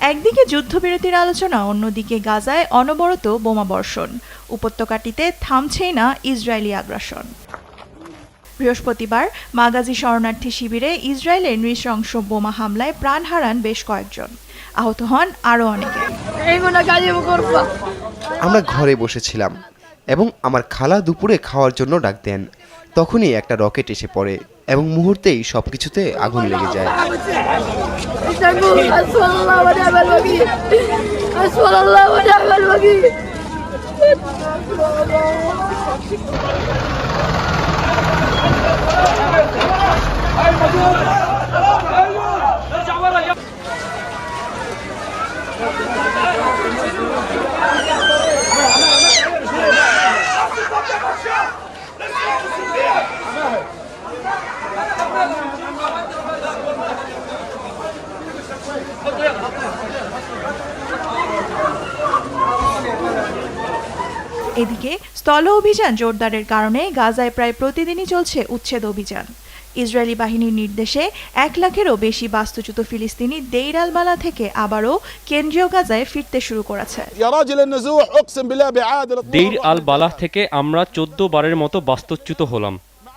একদিকে যুদ্ধবিরতির আলোচনা অন্যদিকে গাজায় অনবরত বোমাবর্ষণ উপত্যকাটিতে থামছেই না ইসরায়েলি আগ্রাসন। বৃহস্পতিবার মাগাজি শরণার্থী শিবিরে ইসরায়েলের নৃশংস বোমা হামলায় প্রাণ হারান বেশ কয়েকজন। আহত হন আরও অনেকে। আমরা ঘরে বসেছিলাম এবং আমার খালা দুপুরে খাওয়ার জন্য ডাক দেন। তখনই একটা রকেট এসে পড়ে এবং মুহূর্তেই সব কিছুতে আগুন লেগে যায় Hayır, bakın! এদিকে স্থল অভিযান জোরদারের কারণে গাজায় প্রায় প্রতিদিনই চলছে উচ্ছেদ অভিযান। ইসরায়েলি বাহিনীর নির্দেশে এক লাখেরও বেশি বাস্তুচ্যুত ফিলিস্তিনি দেইরালবালা থেকে আবারও কেন্দ্রীয় গাজায় ফিরতে শুরু করেছে। দেইর আল বালা থেকে আমরা চোদ্দ বারের মতো বাস্তুচ্যুত হলাম।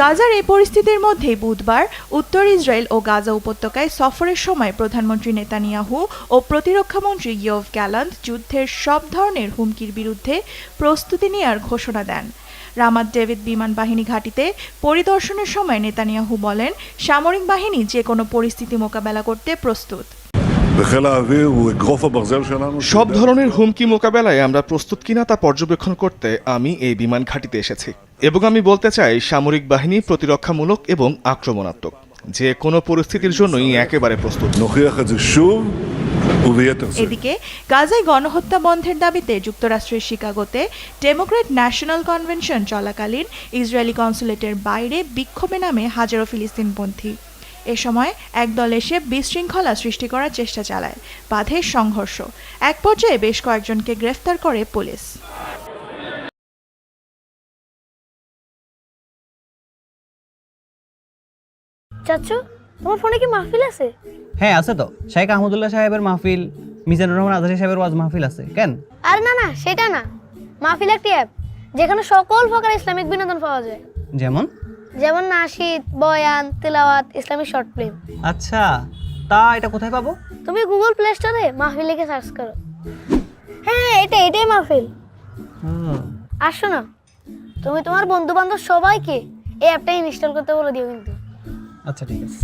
গাজার এই পরিস্থিতির মধ্যে বুধবার উত্তর ইসরায়েল ও গাজা উপত্যকায় সফরের সময় প্রধানমন্ত্রী নেতানিয়াহু ও প্রতিরক্ষামন্ত্রী ইয়ভ গ্যালান্ট যুদ্ধের সব ধরনের হুমকির বিরুদ্ধে প্রস্তুতি নেওয়ার ঘোষণা দেন। রামাত ডেভিড বিমান বাহিনী ঘাঁটিতে পরিদর্শনের সময় নেতানিয়াহু বলেন, সামরিক বাহিনী যে কোনো পরিস্থিতি মোকাবেলা করতে প্রস্তুত। সব ধরনের হুমকি মোকাবেলায় আমরা প্রস্তুত কিনা তা পর্যবেক্ষণ করতে আমি এই বিমান ঘাঁটিতে এসেছি। এবং আমি বলতে চাই সামরিক বাহিনী প্রতিরক্ষামূলক এবং আক্রমণাত্মক। যে কোনো পরিস্থিতির জন্যই একেবারে প্রস্তুত। এদিকে গাজায় গণহত্যা বন্ধের দাবিতে যুক্তরাষ্ট্রের শিকাগোতে ডেমোক্রেট ন্যাশনাল কনভেনশন চলাকালীন ইসরায়েলি কনসুলেটের বাইরে বিক্ষোভে নামে হাজারো ফিলিস্তিনপন্থী। এ সময় একদল এসে বিশৃঙ্খলা সৃষ্টি করার চেষ্টা চালায় বাধে সংঘর্ষ। এক পর্যায়ে বেশ কয়েকজনকে গ্রেফতার করে পুলিশ। চাচু তোমার ফোনে কি মাহফিল আছে? হ্যাঁ আছে তো। শেখ আহমদুল্লাহ সাহেবের মাহফিল মিজানুর রহমান আজহারি সাহেবের ওয়াজ মাহফিল আছে কেন? আর না না সেটা না। মাহফিল একটি অ্যাপ যেখানে সকল প্রকার ইসলামিক বিনোদন পাওয়া যায়। যেমন? যেমন নাশিদ বয়ান তেলাওয়াত ইসলামিক শর্ট ফিল্ম আচ্ছা তা এটা কোথায় পাবো? তুমি গুগল প্লে স্টোরে মাহফিল লিখে সার্চ করো। হ্যাঁ এটা এটাই মাহফিল। আসো না তুমি তোমার বন্ধু বান্ধব সবাইকে এই অ্যাপটা ইনস্টল করতে বলে দিও কিন্তু। আচ্ছা ঠিক আছে।